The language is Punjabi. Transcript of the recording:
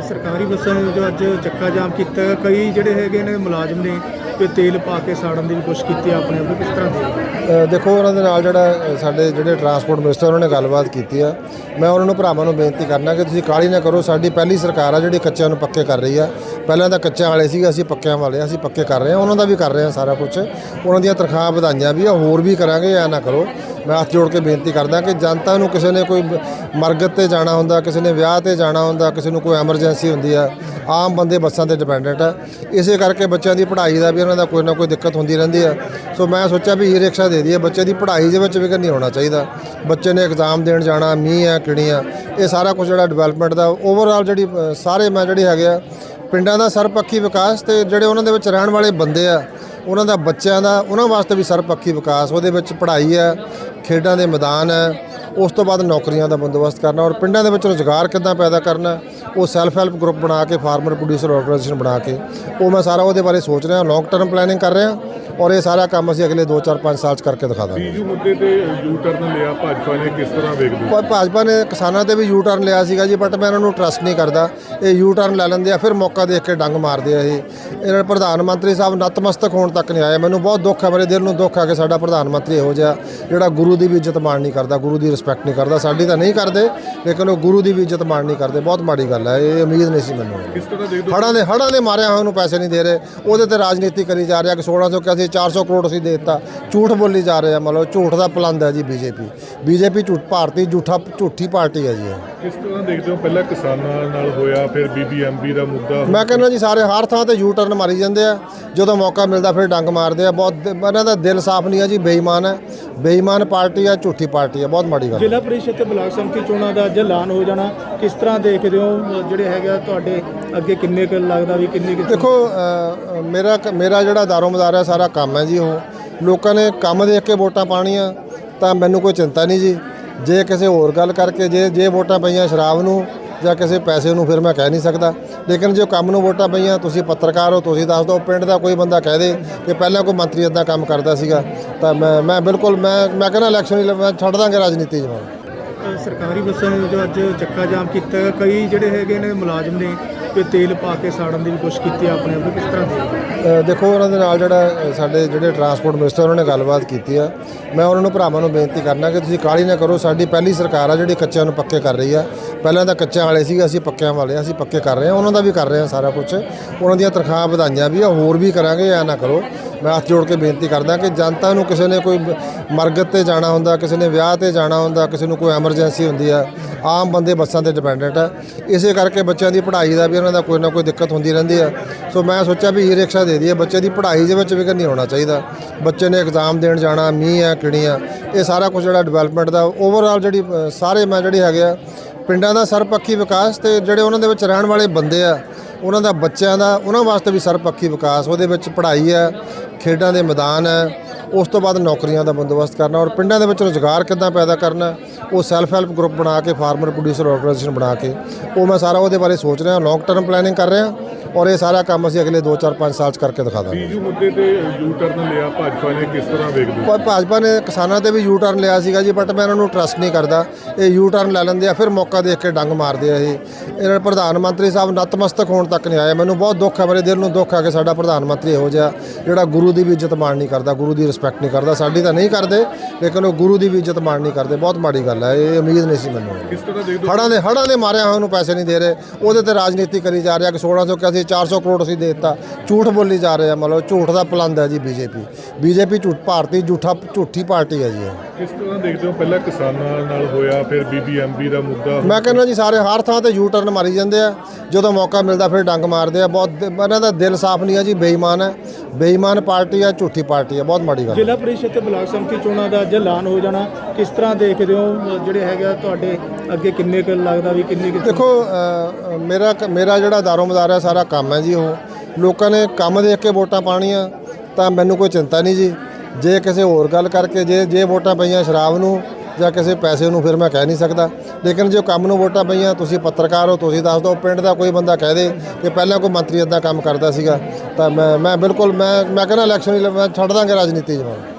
ਸਰਕਾਰੀ ਬੱਸਾਂ ਨੂੰ ਜੋ ਅੱਜ ਚੱਕਾ ਜਾਮ ਕੀਤਾ ਹੈ, ਕਈ ਜਿਹੜੇ ਹੈਗੇ ਨੇ ਮੁਲਾਜ਼ਮ ਨੇ ਤੇ ਤੇਲ ਪਾ ਕੇ ਸਾੜਨ ਦੀ ਵੀ ਕੋਸ਼ਿਸ਼ ਕੀਤੀ ਹੈ ਆਪਣੇ ਆਪ ਨੂੰ ਕਿਸ ਤਰ੍ਹਾਂ ਦੇ? ਦੇਖੋ ਉਹਨਾਂ ਦੇ ਨਾਲ ਜਿਹੜਾ ਸਾਡੇ ਜਿਹੜੇ ਟਰਾਂਸਪੋਰਟ ਮਿਨਿਸਟਰ ਉਹਨਾਂ ਨੇ ਗੱਲਬਾਤ ਕੀਤੀ ਆ। ਮੈਂ ਉਹਨਾਂ ਨੂੰ ਭਰਾਵਾਂ ਨੂੰ ਬੇਨਤੀ ਕਰਨਾ ਕਿ ਤੁਸੀਂ ਕਾਹਲੀ ਨਾ ਕਰੋ ਸਾਡੀ ਪਹਿਲੀ ਸਰਕਾਰ ਆ ਜਿਹੜੀ ਕੱਚਿਆਂ ਨੂੰ ਪੱਕੇ ਕਰ ਰਹੀ ਆ। ਪਹਿਲਾਂ ਤਾਂ ਕੱਚਿਆਂ ਵਾਲੇ ਸੀਗੇ ਅਸੀਂ ਪੱਕਿਆਂ ਵਾਲੇ ਆ, ਅਸੀਂ ਪੱਕੇ ਕਰ ਰਹੇ ਹਾਂ ਉਹਨਾਂ ਦਾ ਵੀ ਕਰ ਰਹੇ ਹਾਂ ਸਾਰਾ ਕੁਝ ਉਹਨਾਂ ਦੀਆਂ ਤਨਖਾਹ ਵਧਾਈਆਂ ਵੀ ਆ ਹੋਰ ਵੀ ਕਰਾਂਗੇ ਐ ਨਾ ਕਰੋ। ਮੈਂ ਹੱਥ ਜੋੜ ਕੇ ਬੇਨਤੀ ਕਰਦਾ ਕਿ ਜਨਤਾ ਨੂੰ ਕਿਸੇ ਨੇ ਕੋਈ ਮਰਗਤ ਤੇ ਜਾਣਾ ਹੁੰਦਾ ਕਿਸੇ ਨੇ ਵਿਆਹ ਤੇ ਜਾਣਾ ਹੁੰਦਾ ਕਿਸੇ ਨੂੰ ਕੋਈ ਐਮਰਜੈਂਸੀ ਹੁੰਦੀ ਆ ਆਮ ਬੰਦੇ ਬੱਸਾਂ ਤੇ ਡਿਪੈਂਡੈਂਟ ਆ। ਇਸੇ ਕਰਕੇ ਬੱਚਿਆਂ ਦੀ ਪੜ੍ਹਾਈ ਦਾ ਵੀ ਉਹਨਾਂ ਦਾ ਕੋਈ ਨਾ ਕੋਈ ਦਿੱਕਤ ਹੁੰਦੀ ਰਹਿੰਦੀ ਆ। ਸੋ ਮੈਂ ਸੋਚਿਆ ਵੀ ਈ ਰਿਕਸ਼ਾ ਦੇ ਦਈਏ ਬੱਚੇ ਦੀ ਪੜ੍ਹਾਈ ਦੇ ਵਿੱਚ ਵਿਘਨ ਨਹੀਂ ਹੋਣਾ ਚਾਹੀਦਾ। ਬੱਚੇ ਨੇ ਐਗਜ਼ਾਮ ਦੇਣ ਜਾਣਾ ਮੀਂਹ ਆ ਕਿਣੀ ਆ ਇਹ ਸਾਰਾ ਕੁਝ ਜਿਹੜਾ ਡਿਵੈਲਪਮੈਂਟ ਦਾ ਓਵਰਆਲ ਜਿਹੜੀ ਅ, ਸਾਰੇ ਮੈਂ ਜਿਹੜੇ ਹੈਗੇ ਆ ਪਿੰਡਾਂ ਦਾ ਸਰਪੱਖੀ ਵਿਕਾਸ ਤੇ ਜਿਹੜੇ ਉਹਨਾਂ ਦੇ ਵਿੱਚ ਰਹਿਣ ਵਾਲੇ ਬੰਦੇ ਆ, ਉਹਨਾਂ ਦਾ ਬੱਚਿਆਂ ਦਾ, ਉਹਨਾਂ ਵਾਸਤੇ ਵੀ ਸਰਪੱਖੀ ਵਿਕਾਸ, ਉਹਦੇ ਵਿੱਚ ਪੜ੍ਹਾਈ ਹੈ ਖੇਡਾਂ ਦੇ ਮੈਦਾਨ ਹੈ ਉਸ ਤੋਂ ਬਾਅਦ ਨੌਕਰੀਆਂ ਦਾ ਬੰਦੋਬਸਤ ਕਰਨਾ ਔਰ ਪਿੰਡਾਂ ਦੇ ਵਿੱਚ ਰੁਜ਼ਗਾਰ ਕਿੱਦਾਂ ਪੈਦਾ ਕਰਨਾ ਉਹ ਸੈਲਫ ਹੈਲਪ ਗਰੁੱਪ ਬਣਾ ਕੇ ਫਾਰਮਰ ਪ੍ਰੋਡਿਊਸਰ ਆਰਗੇਨਾਈਜੇਸ਼ਨ ਬਣਾ ਕੇ ਉਹ ਮੈਂ ਸਾਰਾ ਉਹਦੇ ਬਾਰੇ ਸੋਚ ਰਿਹਾ ਲੌਂਗ ਟਰਮ ਪਲੈਨਿੰਗ ਕਰ ਰਿਹਾ ਔਰ ਇਹ ਸਾਰਾ ਕੰਮ ਅਸੀਂ ਅਗਲੇ 2 4 5 ਸਾਲ 'ਚ ਕਰਕੇ ਦਿਖਾ ਦਾਂਗੇ। ਬੀਜੂ ਮੁੱਦੇ ਤੇ ਯੂ ਟਰਨ ਲਿਆ ਭਾਜਪਾ ਨੇ ਕਿਸ ਤਰ੍ਹਾਂ ਵੇਖਦੇ ਹੋ? ਪਰ ਭਾਜਪਾ ਨੇ ਕਿਸਾਨਾਂ ਤੇ ਵੀ ਯੂ ਟਰਨ ਲਿਆ ਸੀਗਾ ਜੀ ਬਟ ਮੈਂ ਇਹਨਾਂ ਨੂੰ ਟਰਸਟ ਨਹੀਂ ਕਰਦਾ। ਇਹ ਯੂ ਟਰਨ ਲੈ ਲੈਂਦੇ ਆ ਫਿਰ ਮੌਕਾ ਦੇਖ ਕੇ ਡੰਗ ਮਾਰਦੇ ਆ ਇਹ। ਇਹਨਾਂ ਪ੍ਰਧਾਨ ਮੰਤਰੀ ਸਾਹਿਬ ਨਤਮਸਤਕ ਹੋਣ ਤੱਕ ਨਹੀਂ ਆਏ। ਮੈਨੂੰ ਬਹੁਤ ਦੁੱਖ ਹੈ ਮੇਰੇ ਦਿਲ ਨੂੰ ਦੁੱਖ ਹੈ ਕਿ ਸਾਡਾ ਪ੍ਰਧਾਨ ਮੰਤਰੀ ਇਹੋ ਜਿਹਾ ਜਿਹੜਾ ਗੁਰੂ ਦੀ ਵੀ ਇੱਜ਼ਤ ਮਾਣ ਨਹੀਂ ਕਰਦਾ ਗੁਰੂ ਦੀ ਰਿਸਪੈਕਟ ਨਹੀਂ ਕਰਦਾ। ਸਾਡੀ ਤਾਂ ਨਹੀਂ ਕਰਦੇ ਲੇਕਿਨ ਉਹ ਗੁਰੂ ਦੀ ਵੀ ਇੱਜ਼ਤ ਮਾਣ ਨਹੀਂ ਕਰਦੇ। ਬਹੁਤ ਮਾੜੀ ਗੱਲ ਹੈ ਇਹ ਉਮੀਦ ਨਹੀਂ ਸੀ ਮੈਨੂੰ। ਕਿਸ ਤਰ੍ਹਾਂ ਦੇਖਦੇ ਹੋ? ਹੜਾਂ ਦੇ ਹੜਾਂ ਦੇ ਮਾਰਿਆ ਹੋਇਆ ਨੂੰ ਪੈਸੇ ਨਹੀਂ ਦੇ ਰਹੇ। ਉਹਦੇ ਤੇ ਰਾਜਨੀਤੀ ਕਰੀ ਜਾ ਰਿਹਾ ਕਿ 1600 ਕਿ ਅਸੀਂ 400 ਕਰੋੜ ਅਸੀਂ ਦੇ ਦਿੱਤਾ। ਝੂਠ ਬੋਲੀ ਜਾ ਰਹੇ ਮਤਲਬ ਝੂਠ ਦਾ ਪਲੰਦ ਹੈ ਜੀ ਬੀਜੇਪੀ। ਬੀਜੇਪੀ ਝੂਠ ਭਾਰਤੀ ਝੂਠਾ ਝੂਠੀ ਪਾਰਟੀ ਹੈ ਜੀ ਇਹ। ਕਿਸ ਤਰ੍ਹਾਂ ਦੇਖਦੇ ਹੋ? ਪਹਿਲਾਂ ਕਿਸਾਨਾਂ ਨਾਲ ਹੋਇਆ ਫਿਰ ਬੀਬੀਐਮਬੀ ਦਾ ਮੁੱਦਾ ਮੈਂ ਕਹਿੰਦਾ ਜੀ ਸਾਰੇ ਹਰ ਥਾਂ ਤੇ ਯੂ ਟਰਨ ਮਾਰੀ ਜਾਂਦੇ ਆ। ਜਦੋਂ ਮੌਕਾ ਮਿਲਦਾ ਫਿਰ ਡੰਗ ਮਾਰਦੇ ਆ। ਬਹੁਤ ਇਹਨਾਂ ਦਾ ਦਿਲ ਸਾਫ਼ ਨਹੀਂ ਆ ਜੀ ਬੇਈਮਾਨ ਹੈ। ਬੇਈਮਾਨ ਪਾਰਟੀ ਆ ਝੂਠੀ ਪਾਰਟੀ ਆ ਬਹੁਤ ਮਾੜੀ ਗੱਲ। ਜ਼ਿਲ੍ਹਾ ਪਰਿਸ਼ਦ ਤੇ ਬਲਾਕ ਸੰਮਤੀ ਚੋਣਾਂ ਦਾ ਅੱਜ ਐਲਾਨ ਹੋ ਜਾਣਾ। ਕਿਸ ਤਰ੍ਹਾਂ ਦੇਖਦੇ ਹੋ? ਜਿਹੜੇ ਹੈਗਾ ਤੁਹਾਡੇ ਅੱਗੇ ਕਿੰਨੇ ਕੁ ਲੱਗਦਾ ਵੀ ਕਿੰਨੀ ਕੁ ਦੇਖੋ ਅ, ਮੇਰਾ ਮੇਰਾ ਜਿਹੜਾ ਦਾਰੋ ਮਦਾਰ ਹੈ ਸਾਰਾ ਕੰਮ ਹੈ ਜੀ ਉਹ। ਲੋਕਾਂ ਨੇ ਕੰਮ ਦੇਖ ਕੇ ਵੋਟਾਂ ਪਾਣੀਆਂ ਤਾਂ ਮੈਨੂੰ ਕੋਈ ਚਿੰਤਾ ਨਹੀਂ ਜੀ। ਜੇ ਕਿਸੇ ਹੋਰ ਗੱਲ ਕਰਕੇ ਜੇ ਜੇ ਵੋਟਾਂ ਪਈਆਂ ਸ਼ਰਾਬ ਨੂੰ ਜਾਂ ਕਿਸੇ ਪੈਸੇ ਨੂੰ ਫਿਰ ਮੈਂ ਕਹਿ ਨਹੀਂ ਸਕਦਾ। ਲੇਕਿਨ ਜੇ ਕੰਮ ਨੂੰ ਵੋਟਾਂ ਪਈਆਂ ਤੁਸੀਂ ਪੱਤਰਕਾਰ ਹੋ ਤੁਸੀਂ ਦੱਸ ਦਿਓ ਪਿੰਡ ਦਾ ਕੋਈ ਬੰਦਾ ਕਹਿ ਦੇ ਕਿ ਪਹਿਲਾਂ ਕੋਈ ਮੰਤਰੀ ਇਦਾਂ ਕੰਮ ਕਰਦਾ ਸੀਗਾ। ਤਾਂ ਮੈਂ ਮੈਂ ਬਿਲਕੁਲ ਮੈਂ ਮੈਂ ਕਹਿੰਦਾ ਇਲੈਕਸ਼ਨ ਮੈਂ ਛੱਡ ਦਾਂਗੇ ਰਾਜਨੀਤੀ ਅ, ਸਰਕਾਰੀ ਬੱਸਾਂ ਨੇ ਜੋ ਅੱਜ ਚੱਕਾ ਜਾਮ ਕੀਤਾ ਕਈ ਜਿਹੜੇ ਹੈਗੇ ਨੇ ਮੁਲਾਜ਼ਮ ਨੇ ਤੇ ਤੇਲ ਪਾ ਕੇ ਸਾੜਨ ਦੀ ਵੀ ਕੋਸ਼ਿਸ਼ ਕੀਤੀ ਆਪਣੇ ਆਪ ਨੂੰ ਕਿਸ ਤਰ੍ਹਾਂ ਦੇ? ਦੇਖੋ ਉਹਨਾਂ ਦੇ ਨਾਲ ਜਿਹੜਾ ਸਾਡੇ ਜਿਹੜੇ ਟਰਾਂਸਪੋਰਟ ਮਿਨਿਸਟਰ ਉਹਨਾਂ ਨੇ ਗੱਲਬਾਤ ਕੀਤੀ ਆ। ਮੈਂ ਉਹਨਾਂ ਨੂੰ ਭਰਾਵਾਂ ਨੂੰ ਬੇਨਤੀ ਕਰਨਾ ਕਿ ਤੁਸੀਂ ਕਾਹਲੀ ਨਾ ਕਰੋ ਸਾਡੀ ਪਹਿਲੀ ਸਰਕਾਰ ਆ ਜਿਹੜੀ ਕੱਚਿਆਂ ਨੂੰ ਪੱਕੇ ਕਰ ਰਹੀ ਆ। ਪਹਿਲਾਂ ਤਾਂ ਕੱਚਿਆਂ ਵਾਲੇ ਸੀਗੇ ਅਸੀਂ ਪੱਕਿਆਂ ਵਾਲੇ ਆ, ਅਸੀਂ ਪੱਕੇ ਕਰ ਰਹੇ ਹਾਂ ਉਹਨਾਂ ਦਾ ਵੀ ਕਰ ਰਹੇ ਹਾਂ ਸਾਰਾ ਕੁਝ ਉਹਨਾਂ ਦੀਆਂ ਤਨਖਾਹਾਂ ਵਧਾਈਆਂ ਵੀ ਆ ਹੋਰ ਵੀ ਕਰਾਂਗੇ ਐ ਨਾ ਕਰੋ। ਮੈਂ ਹੱਥ ਜੋੜ ਕੇ ਬੇਨਤੀ ਕਰਦਾ ਕਿ ਜਨਤਾ ਨੂੰ ਕਿਸੇ ਨੇ ਕੋਈ ਮਰਗਤ ਤੇ ਜਾਣਾ ਹੁੰਦਾ ਕਿਸੇ ਨੇ ਵਿਆਹ ਤੇ ਜਾਣਾ ਹੁੰਦਾ ਕਿਸੇ ਨੂੰ ਕੋਈ ਐਮਰਜੈਂਸੀ ਹੁੰਦੀ ਆ ਆਮ ਬੰਦੇ ਬੱਸਾਂ ਤੇ ਡਿਪੈਂਡੈਂਟ ਆ। ਇਸੇ ਕਰਕੇ ਬੱਚਿਆਂ ਦੀ ਪੜ੍ਹਾਈ ਦਾ ਵੀ ਉਹਨਾਂ ਦਾ ਕੋਈ ਨਾ ਕੋਈ ਦਿੱਕਤ ਹੁੰਦੀ ਰਹਿੰਦੀ ਆ। ਸੋ ਮੈਂ ਸੋਚਿਆ ਵੀ ਈ ਰਿਕਸ਼ਾ ਦੇ ਦਈਏ ਬੱਚੇ ਦੀ ਪੜ੍ਹਾਈ ਦੇ ਵਿੱਚ ਵਿਘਨ ਨਹੀਂ ਹੋਣਾ ਚਾਹੀਦਾ। ਬੱਚੇ ਨੇ ਐਗਜ਼ਾਮ ਦੇਣ ਜਾਣਾ ਮੀਂਹ ਆ ਕਿਣੀ ਆ ਇਹ ਸਾਰਾ ਕੁਝ ਜਿਹੜਾ ਡਿਵੈਲਪਮੈਂਟ ਦਾ ਓਵਰਆਲ ਜਿਹੜੀ ਅ, ਸਾਰੇ ਮੈਂ ਜਿਹੜੇ ਹੈਗੇ ਆ ਪਿੰਡਾਂ ਦਾ ਸਰਪੱਖੀ ਵਿਕਾਸ ਤੇ ਜਿਹੜੇ ਉਹਨਾਂ ਦੇ ਵਿੱਚ ਰਹਿਣ ਵਾਲੇ ਬੰਦੇ ਆ, ਉਹਨਾਂ ਦਾ ਬੱਚਿਆਂ ਦਾ, ਉਹਨਾਂ ਵਾਸਤੇ ਵੀ ਸਰਪੱਖੀ ਵਿਕਾਸ, ਉਹਦੇ ਵਿੱਚ ਪੜ੍ਹਾਈ ਹੈ, ਖੇਡਾਂ ਦੇ ਮੈਦਾਨ ਹੈ, ਉਸ ਤੋਂ ਬਾਅਦ ਨੌਕਰੀਆਂ ਦਾ ਬੰਦੋਬਸਤ ਕਰਨਾ ਔਰ ਪਿੰਡਾਂ ਦੇ ਵਿੱਚ ਰੁਜ਼ਗਾਰ ਕਿੱਦਾਂ ਪੈਦਾ ਕਰਨਾ, ਉਹ ਸੈਲਫ ਹੈਲਪ ਗਰੁੱਪ ਬਣਾ ਕੇ ਫਾਰਮਰ ਪ੍ਰੋਡਿਊਸਰ ਆਰਗੇਨਾਈਜੇਸ਼ਨ ਬਣਾ ਕੇ, ਉਹ ਮੈਂ ਸਾਰਾ ਉਹਦੇ ਬਾਰੇ ਸੋਚ ਰਿਹਾ ਲੌਂਗ ਟਰਮ ਪਲੈਨਿੰਗ ਕਰ ਰਿਹਾ। ਔਰ ਇਹ ਸਾਰਾ ਕੰਮ ਅਸੀਂ ਅਗਲੇ 2 4 5 ਸਾਲ 'ਚ ਕਰਕੇ ਦਿਖਾ ਦਾਂਗੇ। ਬੀਜੂ ਮੁੱਦੇ ਤੇ ਯੂ ਟਰਨ ਲਿਆ ਭਾਜਪਾ ਨੇ ਕਿਸ ਤਰ੍ਹਾਂ ਵੇਖਦੇ ਹੋ? ਭਾਜਪਾ ਨੇ ਕਿਸਾਨਾਂ ਤੇ ਵੀ ਯੂ ਟਰਨ ਲਿਆ ਸੀਗਾ ਜੀ ਬਟ ਮੈਂ ਇਹਨਾਂ ਨੂੰ ਟਰਸਟ ਨਹੀਂ ਕਰਦਾ। ਇਹ ਯੂ ਟਰਨ ਲੈ ਲੈਂਦੇ ਆ ਫਿਰ ਮੌਕਾ ਦੇਖ ਕੇ ਡੰਗ ਮਾਰਦੇ ਆ ਇਹ। ਇਹਨਾਂ ਦੇ ਪ੍ਰਧਾਨ ਮੰਤਰੀ ਸਾਹਿਬ ਨਤਮਸਤਕ ਹੋਣ ਤੱਕ ਨਹੀਂ ਆਏ ਮੈਨੂੰ ਬਹੁਤ ਦੁੱਖ ਹੈ ਮੇਰੇ ਦਿਲ ਨੂੰ ਦੁੱਖ ਹੈ ਕਿ ਸਾਡਾ ਪ੍ਰਧਾਨ ਮੰਤਰੀ ਇਹੋ ਜਿਹਾ ਜਿਹੜਾ ਗੁਰੂ ਦੀ ਵੀ ਇੱਜ਼ਤ ਮਾਣ ਨਹੀਂ ਕਰਦਾ ਗੁਰੂ ਦੀ ਰਿਸਪੈਕਟ ਨਹੀਂ ਕਰਦਾ। ਸਾਡੀ ਤਾਂ ਨਹੀਂ ਕਰਦੇ ਲੇਕਿਨ ਉਹ ਗੁਰੂ ਦੀ ਵੀ ਇੱਜ਼ਤ ਮਾਣ ਨਹੀਂ ਕਰਦੇ। ਬਹੁਤ ਮਾੜੀ ਗੱਲ ਹੈ ਇਹ ਉਮੀਦ ਨਹੀਂ ਸੀ ਮੈਨੂੰ। ਕਿਸ ਤਰ੍ਹਾਂ ਦੇਖਦੇ ਹੋ? ਹੜਾਂ ਦੇ ਹੜਾਂ ਦੇ ਮਾਰਿਆ ਹੋਇਆ ਨੂੰ ਪੈਸੇ ਨਹੀਂ ਦੇ ਰਹੇ। ਉਹਦੇ ਤੇ ਰਾਜਨੀਤੀ ਕਰੀ ਜਾ ਰਿਹਾ ਕਿ 1600 ਕਿ ਅਸੀਂ 400 ਕਰੋੜ ਅਸੀਂ ਦੇ ਦਿੱਤਾ। ਝੂਠ ਬੋਲੀ ਜਾ ਰਹੇ ਆ ਮਤਲਬ ਝੂਠ ਦਾ ਪਲੰਦ ਹੈ ਜੀ ਬੀਜੇਪੀ। ਬੀਜੇਪੀ ਝੂਠ ਭਾਰਤੀ ਝੂਠਾ ਝੂਠੀ ਪਾਰਟੀ ਹੈ ਜੀ ਇਹ। ਕਿਸ ਤਰ੍ਹਾਂ ਦੇਖਦੇ ਹੋ ਪਹਿਲਾਂ ਕਿਸਾਨਾਂ ਨਾਲ ਹੋਇਆ ਫਿਰ ਬੀਬੀਐਮਬੀ ਦਾ ਮੁੱਦਾ ਮੈਂ ਕਹਿੰਦਾ ਜੀ ਸਾਰੇ ਹਰ ਥਾਂ ਤੇ ਯੂ ਟਰਨ ਮਾਰੀ ਜਾਂਦੇ ਆ। ਜਦੋਂ ਮੌਕਾ ਮਿਲਦਾ ਫਿਰ ਡੰਗ ਮਾਰਦੇ ਆ। ਬਹੁਤ ਦ- ਇਹਨਾਂ ਦਾ ਦਿਲ ਸਾਫ਼ ਨਹੀਂ ਆ ਜੀ ਬੇਈਮਾਨ ਹੈ। ਬੇਈਮਾਨ ਪਾਰਟੀ ਆ ਝੂਠੀ ਪਾਰਟੀ ਆ ਬਹੁਤ ਮਾੜੀ ਗੱਲ ਹੈ। ਜ਼ਿਲ੍ਹਾ ਪਰਿਸ਼ਦ ਤੇ ਬਲਾਕ ਸੰਮਤੀ ਚੋਣਾਂ ਦਾ ਅੱਜ ਐਲਾਨ ਹੋ ਜਾਣਾ ਕਿਸ ਤਰ੍ਹਾਂ ਦੇਖਦੇ ਹੋ? ਜਿਹੜੇ ਹੈਗਾ ਤੁਹਾਡੇ ਅੱਗੇ ਕਿੰਨੇ ਕੁ ਲੱਗਦਾ ਵੀ ਕਿੰਨੀ ਕੁ ਦੇਖੋ ਅ, ਅ, ਮੇਰਾ ਕ- ਮੇਰਾ ਜਿਹੜਾ ਦਾਰੋ ਮਦਾਰ ਹੈ ਸਾਰਾ ਕੰਮ ਹੈ ਜੀ ਉਹ। ਲੋਕਾਂ ਨੇ ਕੰਮ ਦੇਖ ਕੇ ਵੋਟਾਂ ਪਾਣੀਆਂ ਤਾਂ ਮੈਨੂੰ ਕੋਈ ਚਿੰਤਾ ਨਹੀਂ ਜੀ। ਜੇ ਕਿਸੇ ਹੋਰ ਗੱਲ ਕਰਕੇ ਜੇ ਜੇ ਵੋਟਾਂ ਪਈਆਂ ਸ਼ਰਾਬ ਨੂੰ ਜਾਂ ਕਿਸੇ ਪੈਸੇ ਨੂੰ ਫਿਰ ਮੈਂ ਕਹਿ ਨਹੀਂ ਸਕਦਾ। ਲੇਕਿਨ ਜੇ ਕੰਮ ਨੂੰ ਵੋਟਾਂ ਪਈਆਂ, ਤੁਸੀਂ ਪੱਤਰਕਾਰ ਹੋ, ਤੁਸੀਂ ਦੱਸ ਦਿਓ, ਪਿੰਡ ਦਾ ਕੋਈ ਬੰਦਾ ਕਹਿ ਦੇ ਕਿ ਪਹਿਲਾਂ ਕੋਈ ਮੰਤਰੀ ਇਦਾਂ ਕੰਮ ਕਰਦਾ ਸੀਗਾ, ਤਾਂ ਮੈਂ ਮੈਂ ਬਿਲਕੁਲ, ਮੈਂ ਮੈਂ ਕਹਿੰਦਾ ਇਲੈਕਸ਼ਨ ਹੀ ਮੈਂ ਛੱਡ ਦਾਂਗੇ ਰਾਜਨੀਤੀ ਜਮਾਂ